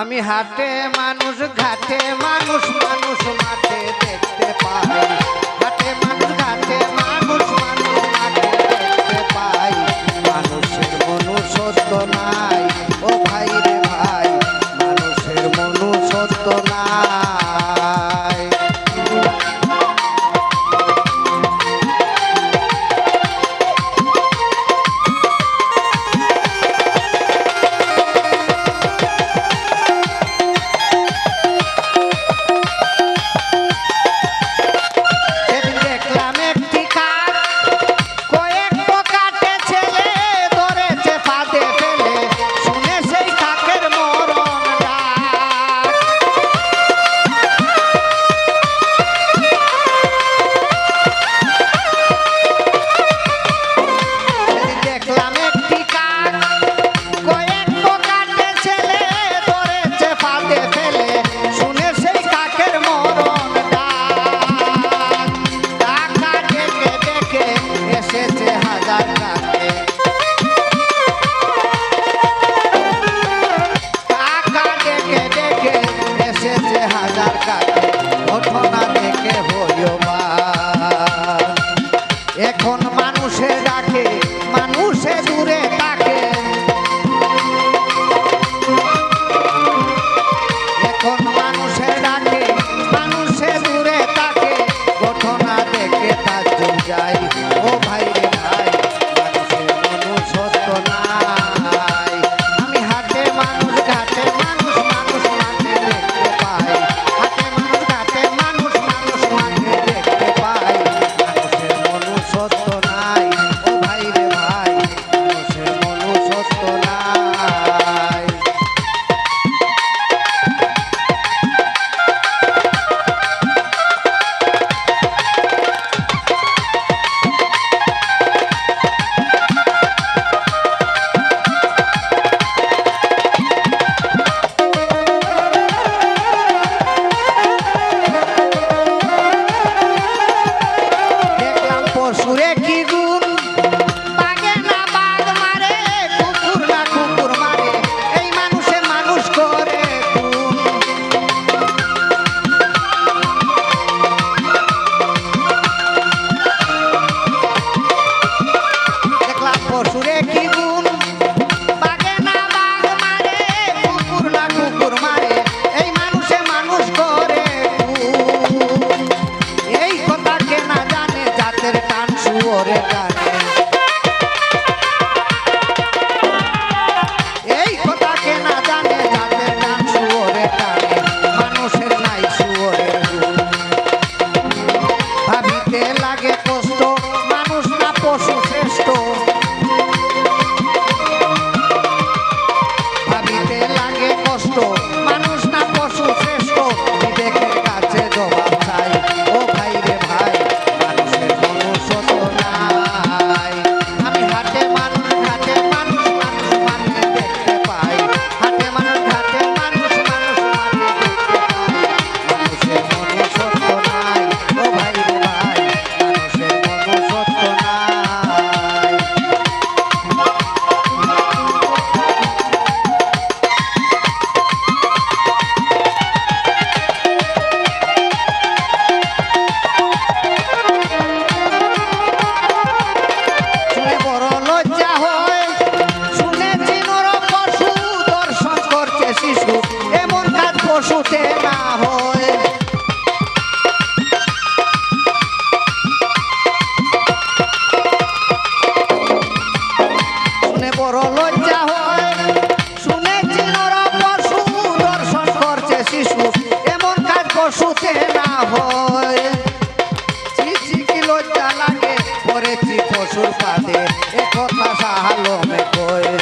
আমি হাতে মানুষ, ঘাটে মানুষ মানুষ মাঠে দেখতে পাই। হাতে মানুষ, ঘাটে মানুষ মানুষ মাঠে মায়ার কাছে ঘটনা দেখে হইও এখন মানুষে ডাকে, মানুষে দূরে তাকে। এখন মানুষে ডাকে, মানুষে দূরে তাকে। ঘটনা ও ভাই শ্বশুর পাতে এ কথা সাহালো মে কয়ে